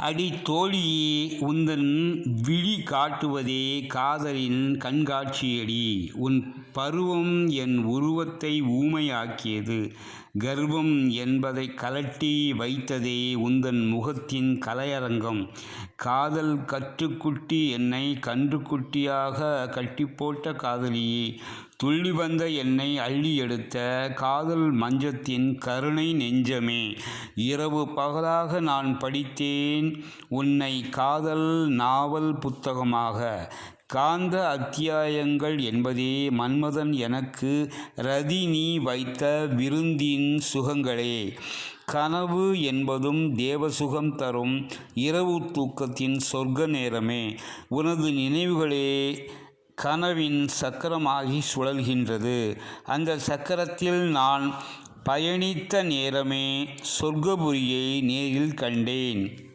அடி தோழியே உந்தன் விழி காட்டுவதே காதலின் கண்காட்சியடி. உன் பருவம் என் உருவத்தை ஊமையாக்கியது. கர்வம் என்பதை கழட்டி வைத்ததே உந்தன் முகத்தின் கலையரங்கம். காதல் கற்றுக்குட்டி என்னை கன்றுக்குட்டியாக கட்டிப்போட்ட காதலியே. துள்ளி வந்த என்னை அள்ளி எடுத்த காதல் மஞ்சத்தின் கருணை நெஞ்சமே. இரவு பகலாக நான் படித்தேன் உன்னை காதல் நாவல் புத்தகமாக காந்த அத்தியாயங்கள் என்பதே மன்மதன் எனக்கு ரதி நீ வைத்த விருந்தின் சுகங்களே. கனவு என்பதும் தேவசுகம் தரும் இரவு தூக்கத்தின் சொர்க்க நேரமே. உனது நினைவுகளே கனவின் சக்கரமாகி சுழல்கின்றது. அந்த சக்கரத்தில் நான் பயணித்த நேரமே சொர்க்கபுரியை நேரில் கண்டேன்.